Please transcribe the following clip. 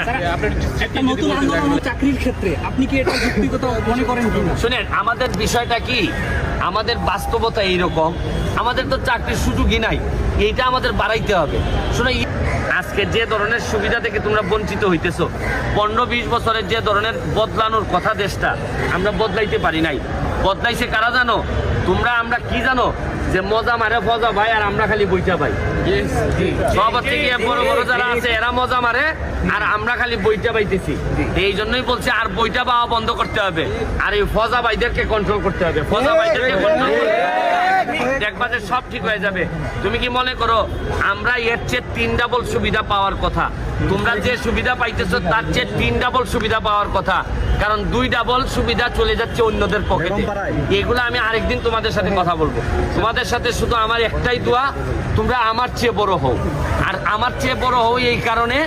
একটা নতুন আন্দোলন চাকরির ক্ষেত্রে আপনি কি এটা যুক্তিগত মনে করেন কিনা? শুনেন আমাদের বিষয়টা কি? আমাদের বাস্তবতা এইরকম। আমাদের তো চাকরির সুযোগই নাই। এইটা আমাদের বাড়াইতে হবে। শুনে আজকে যে ধরনের সুবিধা থেকে তোমরা বঞ্চিত হইতেছ পনেরো বিশ বছরের যে ধরনের বদলানোর কথা দেশটা আমরা বদলাইতে পারি নাই। বদলাইছে কারা জানো? তোমরা আমরা কি জানো? যে মজা মারে ফজা ভাই আর আমরা খালি বইটা পাই। সব হচ্ছে গিয়ে বড় বড় যারা আছে এরা মজা মারে আর আমরা খালি বইটা পাইতেছি এই জন্যই বলছি আর বইটা পাওয়া বন্ধ করতে হবে। আর এই ফজা ভাইদেরকে কন্ট্রোল করতে হবে। ফজা ভাইদেরকে কন্ট্রোল করতে হবে। দেখবা যে সব ঠিক হয়ে যাবে। তুমি কি মনে করো আমরা এর চেয়ে তিন ডাবল সুবিধা পাওয়ার কথা। তোমরা যে সুবিধা পাইতেছো তার চেয়ে তিন ডাবল সুবিধা পাওয়ার কথা। কারণ দুই ডাবল সুবিধা চলে যাচ্ছে অন্যদের পকেটে এগুলো আমি আরেকদিন তোমাদের সাথে কথা বলব। তোমাদের সাথে শুধু আমার একটাই দোয়া তোমরা আমার চেয়ে বড় হও। আর আমার চেয়ে বড় হও এই কারণে